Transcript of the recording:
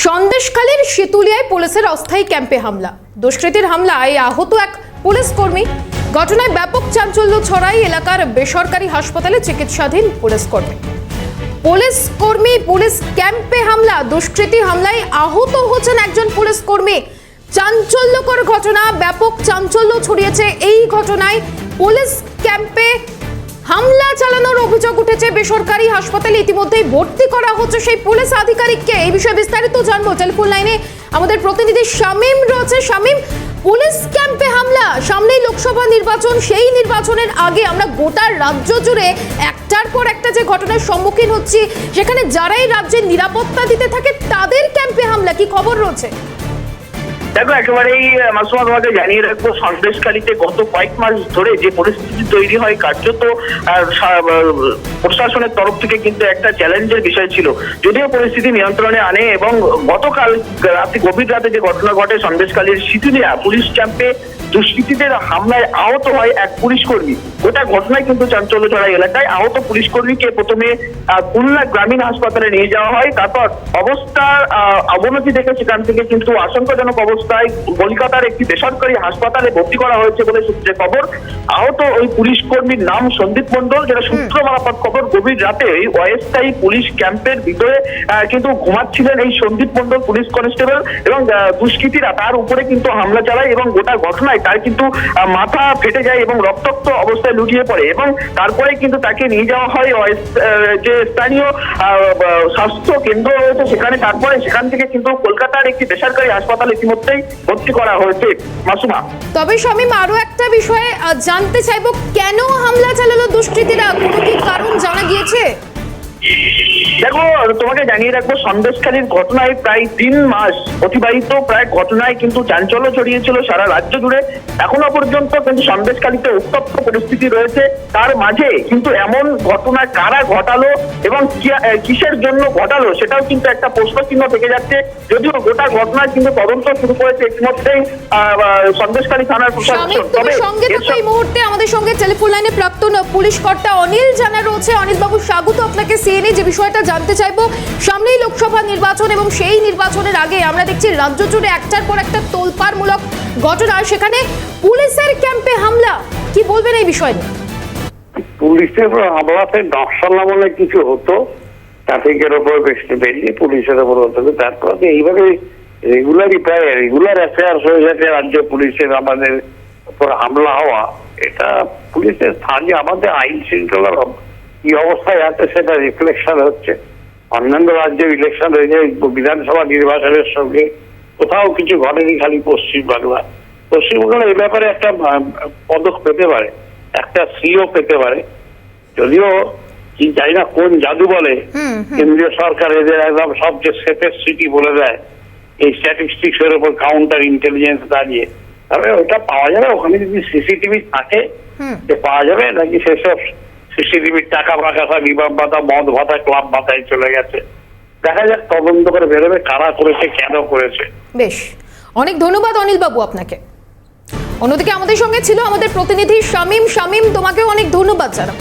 সন্দেশখালীর শীতুলিয়ায় পুলিশের অস্থায়ী ক্যাম্পে হামলা। দুষ্কৃতীর হামলায় আহত এক পুলিশ কর্মী। ঘটনায় ব্যাপক চাঞ্চল্য ছড়াই এলাকার বেসরকারি হাসপাতালে চিকিৎসাধীন পুলিশ কর্মী। পুলিশ কর্মী, পুলিশ ক্যাম্পে হামলা, দুষ্কৃতী হামলায় আহত হচ্ছেন একজন পুলিশ কর্মী। চাঞ্চল্যকর ঘটনা, ব্যাপক চাঞ্চল্য ছড়িয়েছে এই ঘটনায় পুলিশ ক্যাম্পে হামলা চালানোর অভিযোগ উঠেছে বেসরকারি হাসপাতালে। ইতিমধ্যেই ভর্তি করা হচ্ছে সেই পুলিশ আধিকারিককে। এই বিষয়ে বিস্তারিত জানব। টেলিফোন লাইনে আমাদের প্রতিনিধি শামীম রয়েছে। শামীম, পুলিশ ক্যাম্পে হামলা। সামনেই লোকসভা নির্বাচন। সেই নির্বাচনের আগে আমরা গোটা রাজ্য জুড়ে একটার পর একটা যে ঘটনার সম্মুখীন হচ্ছি, সেখানে যারাই রাজ্যের নিরাপত্তা দিতে থাকে, তাদের ক্যাম্পে হামলা। কি খবর রয়েছে? দেখো, একেবারেই মাসুমা তোমাকে জানিয়ে রাখব, সন্দেশখালীতে গত কয়েক মাস ধরে যে পরিস্থিতি তৈরি হয়, কার্যত প্রশাসনের তরফ থেকে কিন্তু একটা চ্যালেঞ্জের বিষয় ছিল। যদিও পরিস্থিতি নিয়ন্ত্রণে আনে এবং গতকাল রাতে, গভীর রাতে যে ঘটনা ঘটে সন্দেশকালীর সিতুলিয়া পুলিশ ক্যাম্পে দুষ্কৃতীদের হামলায় আহত হয় এক পুলিশ কর্মী। গোটা ঘটনায় কিন্তু চাঞ্চল্য ছড়াই এলাকায়। আহত পুলিশ কর্মীকে প্রথমে খুলনা গ্রামীণ হাসপাতালে নিয়ে যাওয়া হয়। তারপর অবস্থার অবনতি দেখে সেখান থেকে কিন্তু আশঙ্কাজনক অবস্থায় কলকাতার একটি বেসরকারি হাসপাতালে ভর্তি করা হয়েছে বলে সূত্রে খবর। আহত ওই পুলিশ কর্মীর নাম সন্দীপ মন্ডল যেটা সূত্র মারফত খবর গভীর রাতে ওই অস্থায়ী পুলিশ ক্যাম্পের ভিতরে কিন্তু ঘুমাচ্ছিলেন এই সন্দীপ মন্ডল পুলিশ কনস্টেবল এবং দুষ্কৃতীরা। তার উপরে কিন্তু হামলা চালায় এবং গোটা ঘটনায় তার কিন্তু মাথা ফেটে যায় এবং রক্তাক্ত অবস্থায় লুটিয়ে পড়ে এবং তারপরে কিন্তু তাকে নিয়ে যাওয়া হয় যে স্থানীয় স্বাস্থ্য কেন্দ্র রয়েছে সেখানে। তারপরে সেখান থেকে কিন্তু কলকাতার একটি বেসরকারি হাসপাতালে ইতিমধ্যেই ভর্তি করা হয়েছে। মাসুমা। তবে শামীম আরও একটা বিষয়ে জানতে চাইব, কেন হামলা চালালো দুষ্কৃতীরা? কোনো কি কারণ জানা গিয়েছে? দেখো তোমাকে জানিয়ে রাখব সন্দেশখালীর ঘটনায় প্রায় তিন মাস অতিবাহিত প্রায় ঘটনায় কিন্তু চাঞ্চল্য ছড়িয়েছিল সারা রাজ্য জুড়ে। এখনও পর্যন্ত কিন্তু সন্দেশখালীতে উত্তপ্ত পরিস্থিতি রয়েছে। তার মাঝে কিন্তু এমন ঘটনা কারা ঘটালো এবং কিসের জন্য ঘটালো সেটাও কিন্তু একটা প্রশ্ন চিহ্ন থেকে যাচ্ছে। যদিও গোটা ঘটনার কিন্তু তদন্ত শুরু করেছে ইতিমধ্যেই আহ, থানার প্রশাসন সঙ্গে এই মুহূর্তে আমাদের সঙ্গে টেলিফোন লাইনে প্রাক্তন পুলিশ কর্তা অনিল জানা রয়েছে। অনিল বাবু স্বাগত আপনাকে সিএনএ যে বিষয়টা জানতে চাইব, সামনেই লোকসভা নির্বাচন এবং সেই নির্বাচনের আগে আমরা দেখছি রাজ্য জুড়ে একটার পর একটা তোলপাড়মূলক ঘটনা। সেখানে পুলিশের ক্যাম্পে হামলা। কি বলবেন এই বিষয় নিয়ে? পুলিশের হামলাতে নকশালা বলে কিছু হতো, ট্রাফিকের ওপর বেশি বেরিয়ে পুলিশের ওপর হতো। তারপরে এইভাবে রেগুলারই প্রায় রেগুলার অ্যাফেয়ার্স হয়ে যাচ্ছে রাজ্য পুলিশের আমাদের উপর হামলা হওয়া। এটা পুলিশের স্থানীয় আমাদের আইন শৃঙ্খলার কি অবস্থায় আছে সেটা রিফ্লেকশন হচ্ছে। অন্যান্য রাজ্যে ইলেকশন হয়ে যায় বিধানসভা নির্বাচনের সঙ্গে কোথাও কিছু ঘটেনি খালি পশ্চিমবাংলা। পশ্চিমবাংলা এই ব্যাপারে একটা পদক পেতে পারে একটা সিও পেতে পারে। যদিও কি জানি না কোন জাদু বলে। কেন্দ্রীয় সরকার এদের একদম সবচেয়ে সেফেস্ট সিটি বলে দেয়। এই স্ট্যাটিস্টিক্স এর উপর কাউন্টার ইন্টেলিজেন্স দাঁড়িয়ে। তবে ওটা পাওয়া যাবে ওখানে যদি সিসিটিভি থাকে পাওয়া যাবে নাকি সেসব সিসিটিভির টাকা ফাঁকা বিমান ভাতা মদ ভাতা ক্লাব ভাতায় চলে গেছে। দেখা যাক তদন্ত করে বেরোবে, কারা করেছে, কেন করেছে। বেশ, অনেক ধন্যবাদ অনিল বাবু আপনাকে। অন্যদিকে আমাদের সঙ্গে ছিল আমাদের প্রতিনিধি শামীম। শামীম, তোমাকেও অনেক ধন্যবাদ জানাব।